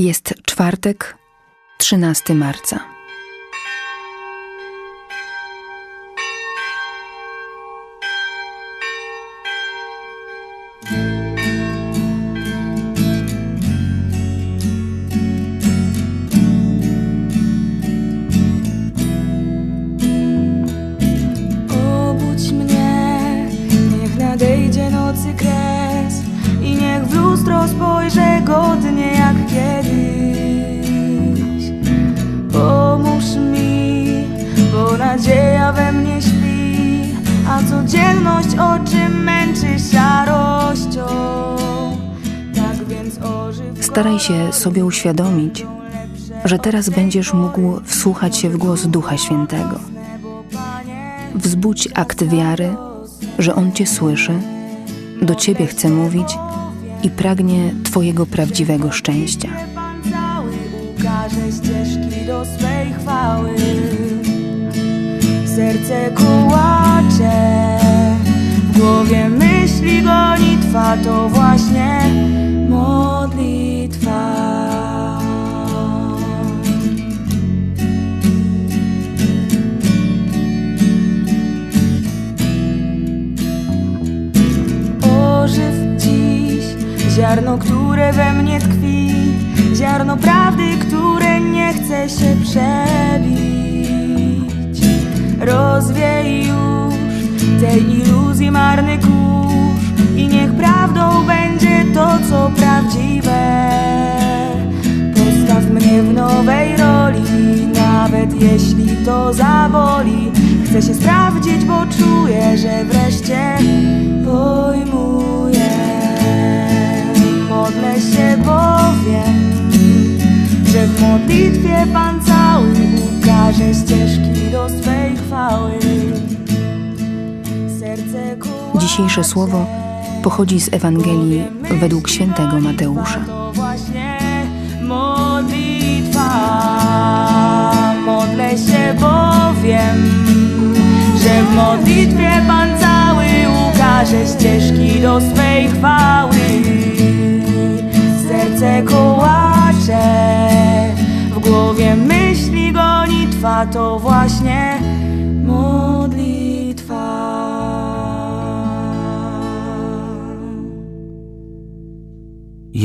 Jest czwartek, 13 marca. Bo nadzieja we mnie śpi, a codzienność oczy męczy szarością. Tak więc ożyw Staraj się sobie uświadomić, że teraz będziesz mógł wsłuchać się w głos Ducha Świętego. Wzbudź akt wiary, że On Cię słyszy, do Ciebie chce mówić i pragnie Twojego prawdziwego szczęścia. Serce kołacze, w głowie myśli gonitwa, to właśnie modlitwa. Ożyw dziś ziarno, które we mnie tkwi, ziarno prawdy, które nie chce się przebić. Rozwiej już tej iluzji marny kurz i niech prawdą będzie to, co prawdziwe. Postaw mnie w nowej roli, nawet jeśli to zaboli. Chcę się sprawdzić, bo czuję, że wreszcie pojmuję. Modlę się, bo wiem, że w modlitwie Pan cały ukaże ścieżki do swej Dzisiejsze słowo pochodzi z Ewangelii według świętego Mateusza. to właśnie modlitwa. Modlę się, bo wiem, że w modlitwie Pan cały ukaże ścieżki do swej chwały. Serce kołacze, w głowie myśli gonitwa, to właśnie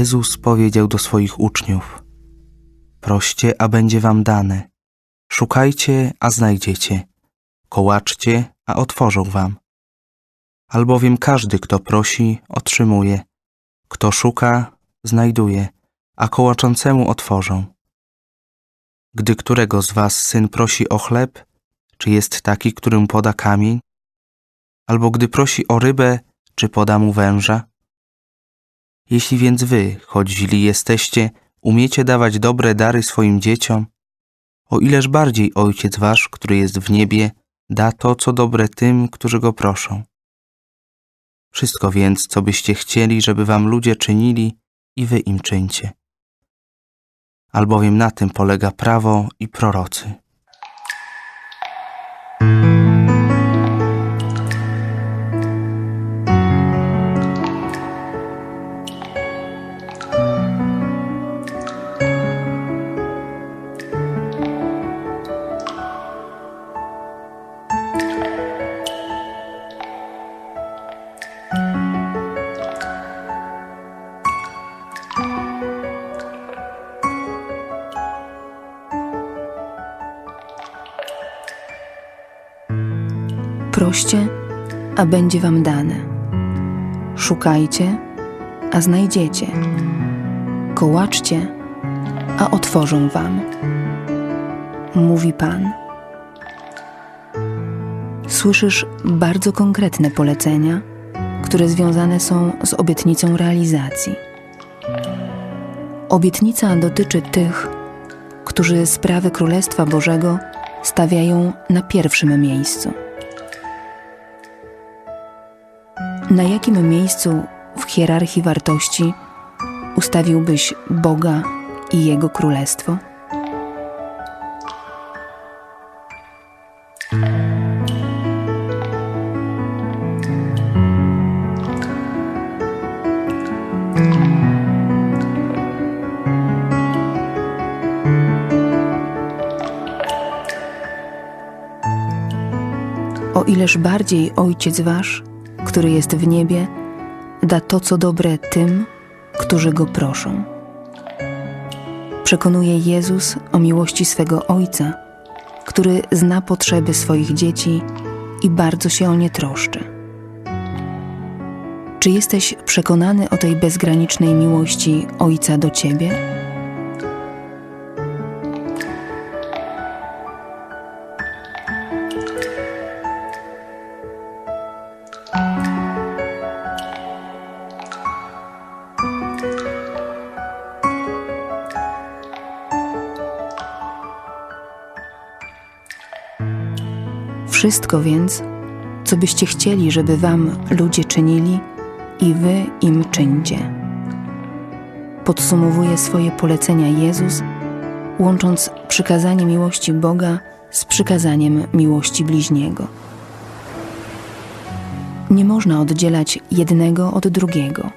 Jezus powiedział do swoich uczniów: Proście, a będzie wam dane. Szukajcie, a znajdziecie. Kołaczcie, a otworzą wam. Albowiem każdy, kto prosi, otrzymuje. Kto szuka, znajduje, a kołaczącemu otworzą. Gdy którego z was syn prosi o chleb, czy jest taki, którym poda kamień? Albo gdy prosi o rybę, czy poda mu węża? Jeśli więc wy, choć źli jesteście, umiecie dawać dobre dary swoim dzieciom, o ileż bardziej Ojciec Wasz, który jest w niebie, da to, co dobre tym, którzy Go proszą. Wszystko więc, co byście chcieli, żeby Wam ludzie czynili, i Wy im czyńcie. Albowiem na tym polega prawo i prorocy. Proście, a będzie wam dane. Szukajcie, a znajdziecie. Kołaczcie, a otworzą wam. Mówi Pan. Słyszysz bardzo konkretne polecenia, które związane są z obietnicą realizacji. Obietnica dotyczy tych, którzy sprawy Królestwa Bożego stawiają na pierwszym miejscu. Na jakim miejscu w hierarchii wartości ustawiłbyś Boga i Jego Królestwo? O ileż bardziej Ojciec Wasz który jest w niebie, da to, co dobre tym, którzy Go proszą. Przekonuje Jezus o miłości swego Ojca, który zna potrzeby swoich dzieci i bardzo się o nie troszczy. Czy jesteś przekonany o tej bezgranicznej miłości Ojca do Ciebie? Wszystko więc, co byście chcieli, żeby wam ludzie czynili, i wy im czyńcie. Podsumowuje swoje polecenia Jezus, łącząc przykazanie miłości Boga z przykazaniem miłości bliźniego. Nie można oddzielać jednego od drugiego.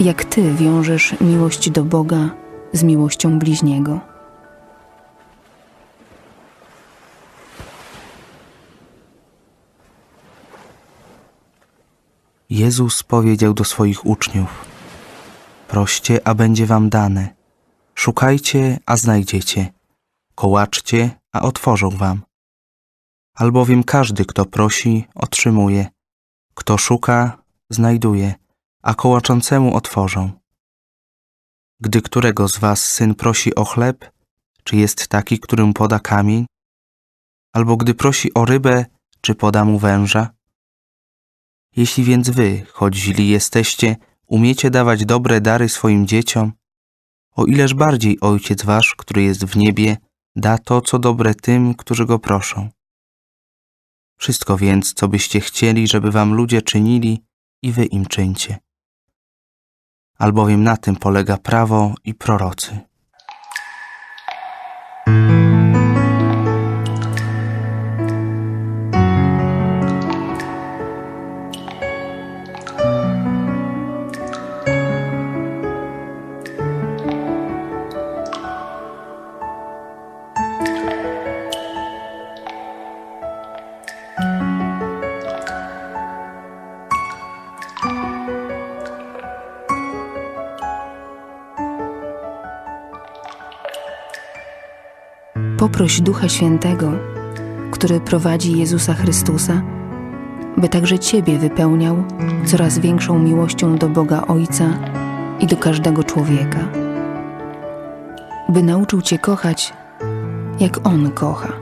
Jak ty wiążesz miłość do Boga z miłością bliźniego? Jezus powiedział do swoich uczniów: Proście, a będzie wam dane. Szukajcie, a znajdziecie. Kołaczcie, a otworzą wam. Albowiem każdy, kto prosi, otrzymuje. Kto szuka, znajduje, a kołaczącemu otworzą. Gdy którego z was syn prosi o chleb, czy jest taki, którym poda kamień? Albo gdy prosi o rybę, czy poda mu węża? Jeśli więc wy, choć źli jesteście, umiecie dawać dobre dary swoim dzieciom, o ileż bardziej Ojciec Wasz, który jest w niebie, da to, co dobre tym, którzy Go proszą. Wszystko więc, co byście chcieli, żeby Wam ludzie czynili, i Wy im czyńcie. Albowiem na tym polega prawo i prorocy. Poproś Ducha Świętego, który prowadzi Jezusa Chrystusa, by także Ciebie wypełniał coraz większą miłością do Boga Ojca i do każdego człowieka. By nauczył Cię kochać, jak On kocha.